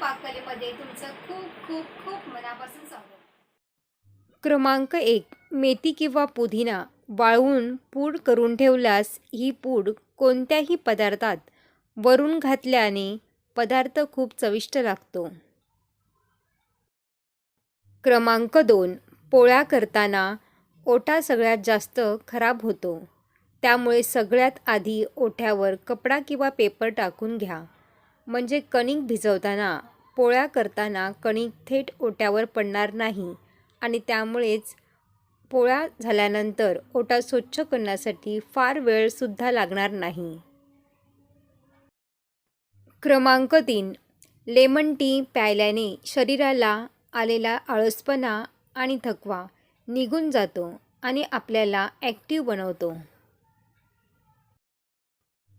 पाककलेमध्ये तुमचं खूप खूप खूप मनापासून स्वागत. क्रमांक एक मेथी किंवा पुदिना वाळवून पूड करून ठेवल्यास ही पूड कोणत्याही पदार्थात वरून घातल्याने पदार्थ खूप चविष्ट लागतो. क्रमांक दोन पोळ्या करताना ओटा सगळ्यात जास्त खराब होतो. त्यामुळे सगळ्यात आधी ओठ्यावर कपडा किंवा पेपर टाकून घ्या. म्हणजे कणिक भिजवताना पोळ्या करताना कणिक थेट ओट्यावर पडणार नाही आणि त्यामुळेच पोळ्या झाल्यानंतर ओटा स्वच्छ करण्यासाठी फार वेळसुद्धा लागणार नाही. क्रमांक तीन. लेमन टी प्यायल्याने शरीराला आलेला आळसपणा आणि थकवा निघून जातो आणि आपल्याला ॲक्टिव्ह बनवतो.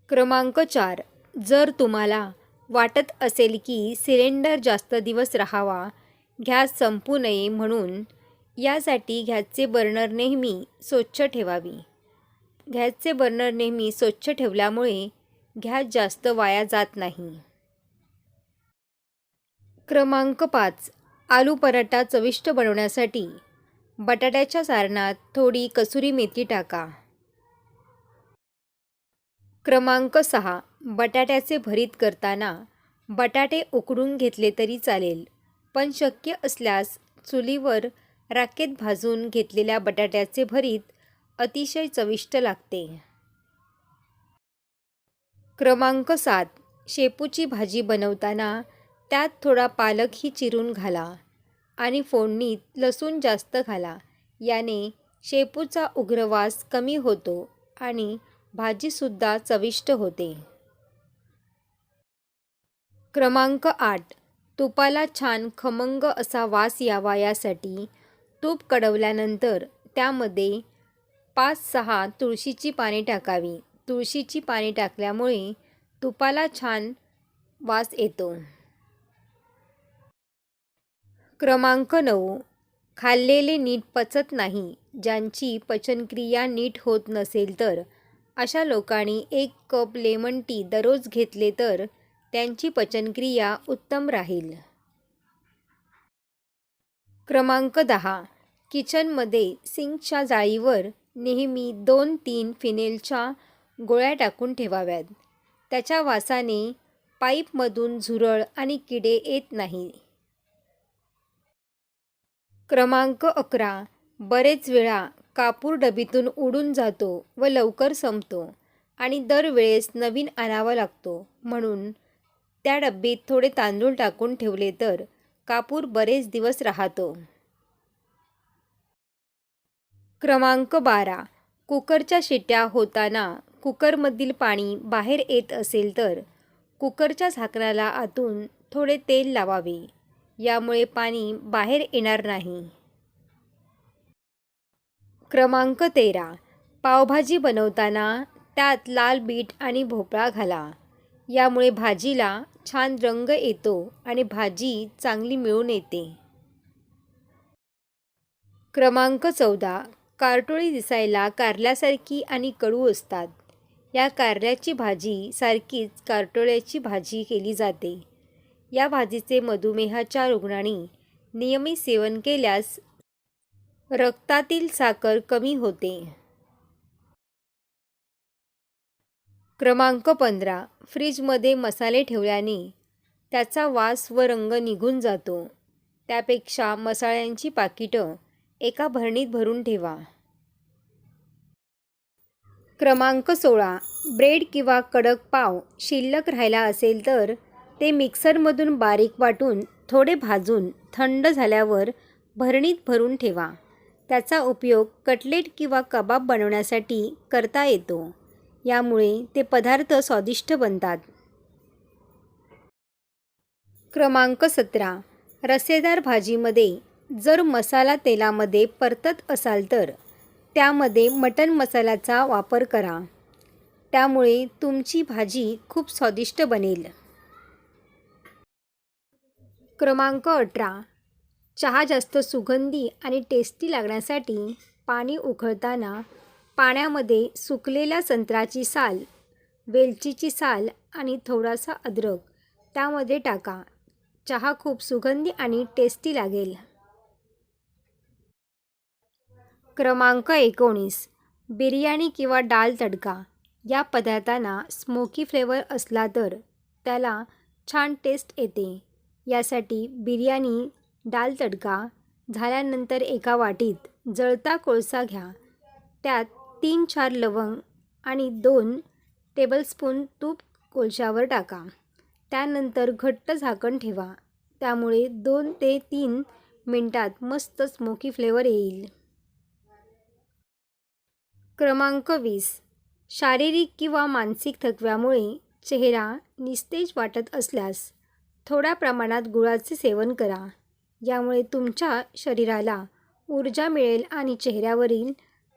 क्रमांक चार. जर तुम्हाला वाटत असेल की सिलेंडर जास्त दिवस राहावा गॅस संपू नये म्हणून यासाठी गॅसचे बर्नर नेहमी स्वच्छ ठेवावी. गॅसचे बर्नर नेहमी स्वच्छ ठेवल्यामुळे गॅस जास्त वाया जात नाही. क्रमांक पाच. आलू पराठा चविष्ट बनवण्यासाठी. बटाट्याच्या सारणात थोडी कसुरी मेथी टाका. क्रमांक सहा. बटाट्याचे भरीत करताना बटाटे उकडून घेतले तरी चालेल पण शक्य असल्यास चुलीवर राखेत भाजून घेतलेल्या बटाट्याचे भरीत अतिशय चविष्ट लागते. क्रमांक सात. शेपूची भाजी बनवताना त्यात थोडा पालकही चिरून घाला आणि फोडणीत लसूण जास्त घाला याने शेपूचा उग्रवास कमी होतो आणि भाजीसुद्धा चविष्ट होते. क्रमांक आठ. तुपाला छान खमंग असा वास यावा यासाठी तूप कडवल्यानंतर त्यामध्ये पाच सहा तुळशीची पाने टाकावी. तुळशीची पाने टाकल्यामुळे तुपाला छान वास येतो. क्रमांक नऊ. खाल्लेले नीट पचत नाही. ज्यांची पचनक्रिया नीट होत नसेल तर अशा लोकांनी एक कप लेमन टी दररोज घेतले तर त्यांची पचनक्रिया उत्तम राहील. क्रमांक दहा. किचनमध्ये सिंकच्या जाळीवर नेहमी दोन तीन फिनेलच्या गोळ्या टाकून ठेवाव्यात. त्याच्या वासाने पाईपमधून झुरळ आणि किडे येत नाही. क्रमांक अकरा. बरेच वेळा कापूर डबीतून उडून जातो व लवकर संपतो आणि दरवेळेस नवीन आणावा लागतो म्हणून त्या डब्बीत थोडे तांदूळ टाकून ठेवले तर कापूर बरेच दिवस राहतो. क्रमांक बारा. कुकरच्या शिट्या होताना कुकरमधील पाणी बाहेर येत असेल तर कुकरच्या झाकणाला आतून थोडे तेल लावावे. यामुळे पाणी बाहेर येणार नाही. क्रमांक तेरा. पावभाजी बनवताना त्यात लाल बीट आणि भोपळा घाला. यामुळे भाजीला छान रंग येतो आणि भाजी चांगली मिळून येते. क्रमांक चौदा. कारटोळी दिसायला कारल्यासारखी आणि कडू असतात. या कारल्याची भाजी सारखीच कारटोळ्याची भाजी केली जाते. या भाजीचे मधुमेहाच्या रुग्णांनी नियमित सेवन केल्यास रक्तातील साखर कमी होते. क्रमांक पंधरा. फ्रीजमध्ये मसाले ठेवल्याने त्याचा वास व रंग निघून जातो. त्यापेक्षा मसाल्यांची पाकिटं एका भरणीत भरून ठेवा. क्रमांक सोळा. ब्रेड किंवा कडक पाव शिल्लक राहिला असेल तर ते मिक्सरमधून बारीक वाटून थोडे भाजून थंड झाल्यावर भरणीत भरून ठेवा. त्याचा उपयोग कटलेट किंवा कबाब बनवण्यासाठी करता येतो. यामुळे ते पदार्थ स्वादिष्ट बनतात. क्रमांक सतरा. रसेदार भाजीमध्ये जर मसाला तेलामध्ये परतत असाल तर त्यामध्ये मटण मसाल्याचा वापर करा. त्यामुळे तुमची भाजी खूप स्वादिष्ट बनेल. क्रमांक अठरा. चहा जास्त सुगंधी आणि टेस्टी लागण्यासाठी पाणी उकळताना पाण्यामध्ये सुकलेल्या संत्र्याची साल वेलचीची साल आणि थोडासा अद्रक त्यामध्ये टाका. चहा खूप सुगंधी आणि टेस्टी लागेल. क्रमांक एकोणीस. बिर्याणी किंवा डाल तडका. या पदार्थांना स्मोकी फ्लेवर असला तर त्याला छान टेस्ट येते. यासाठी बिर्याणी डाल तडका झाल्यानंतर एका वाटीत जळता कोळसा घ्या. त्यात तीन चार लवंग आणि दोन टेबलस्पून तूप कोळशावर टाका. त्यानंतर घट्ट झाकण ठेवा. त्यामुळे दोन ते तीन मिनटात मस्त स्मोकी फ्लेवर येईल. क्रमांक वीस. शारीरिक किंवा मानसिक थकव्यामुळे चेहरा निस्तेज वाटत असल्यास थोड्या प्रमाणात गुळाचे सेवन करा. यामुळे तुमच्या शरीराला ऊर्जा मिळेल आणि चेहऱ्यावरील